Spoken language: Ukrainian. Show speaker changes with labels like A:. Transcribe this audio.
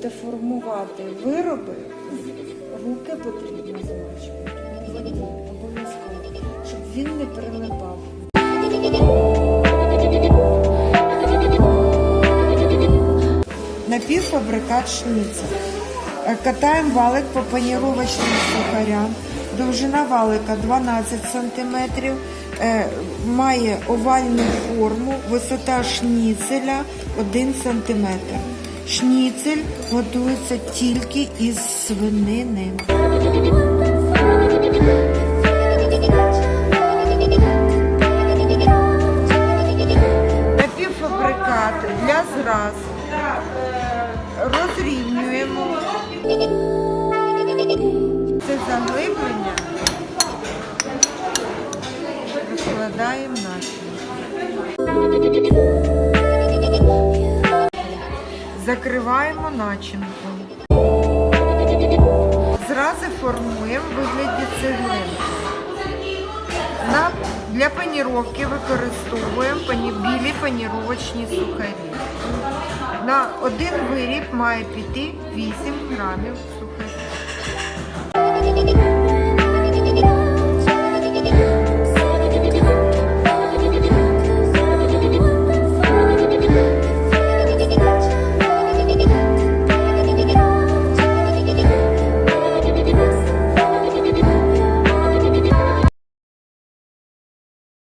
A: будете формувати вироби, руки потрібно замочувати. Обов'язково, щоб він не прилипав. Напівфабрикат шниця. Е, катаємо валик по паніровочним сухарям. Довжина валика 12 см, е, має овальну форму, висота шніцеля 1 см. Шніцель готується тільки із свинини. Напівфабрикат для зраз розрівнюємо. Це заглиблення. Розкладаємо начинку. Закриваємо начинку. Зрази формуємо вигляді цеглинки. Для паніровки використовуємо білі паніровочні сухарі. На один виріб має піти 8 грамів сухарів.